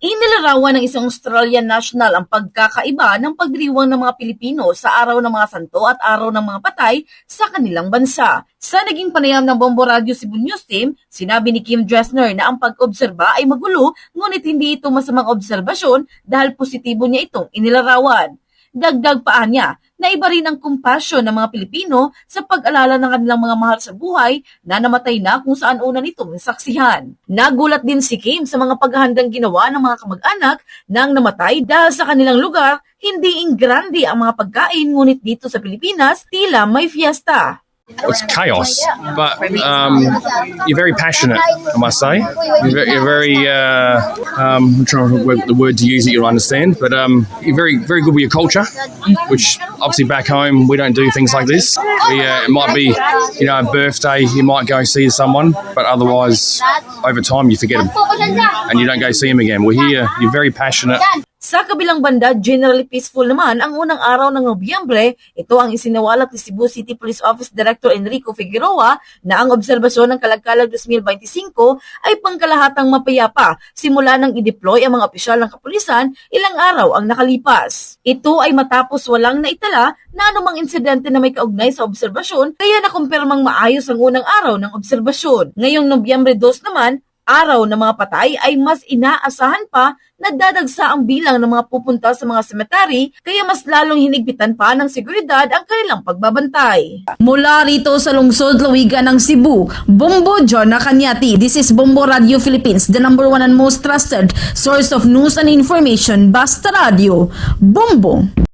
Inilarawan ng isang Australian national ang pagkakaiba ng pagdiriwang ng mga Pilipino sa araw ng mga santo at araw ng mga patay sa kanilang bansa. Sa naging panayam ng Bombo Radio Cebu News Team, sinabi ni Kim Dresner na ang pag-obserba ay magulo ngunit hindi ito masamang obserbasyon dahil positibo niya itong inilarawan. Dagdag pa niya na iba rin ang kumpasyon ng mga Pilipino sa pag-alala ng kanilang mga mahal sa buhay na namatay na kung saan una nitong nasaksihan. Nagulat din si Kim sa mga paghahandang ginawa ng mga kamag-anak nang namatay dahil sa kanilang lugar, hindi ingrande ang mga pagkain ngunit dito sa Pilipinas, tila may fiesta. It's chaos, but um, you're very passionate. I must say, you're very, you're very uh, um, I'm trying to work the word to use that you'll understand, but um, you're very, very good with your culture, which obviously back home we don't do things like this. We, uh, it might be, you know, a birthday, you might go see someone, but otherwise, over time you forget them and you don't go see them again. We're here. You're very passionate. Sa kabilang banda, generally peaceful naman ang unang araw ng Nobyembre. Ito ang isinawalak ni Cebu City Police Office Director Enrico Figueroa na ang obserbasyon ng Kalagkalag 2025 ay pangkalahatang mapayapa simula nang i-deploy ang mga opisyal ng kapulisan ilang araw ang nakalipas. Ito ay matapos walang naitala na anumang insidente na may kaugnay sa obserbasyon kaya nakumpirmang maayos ang unang araw ng obserbasyon. Ngayong Nobyembre 2 naman, araw ng mga patay ay mas inaasahan pa na dadagsa ang bilang ng mga pupunta sa mga semetary kaya mas lalong hinigpitan pa ng seguridad ang kanilang pagbabantay. Mula rito sa lungsod Lawigan ng Cebu, Bombo Jona Kanyati. This is Bombo Radio Philippines, the number one and most trusted source of news and information. Basta Radio, Bombo!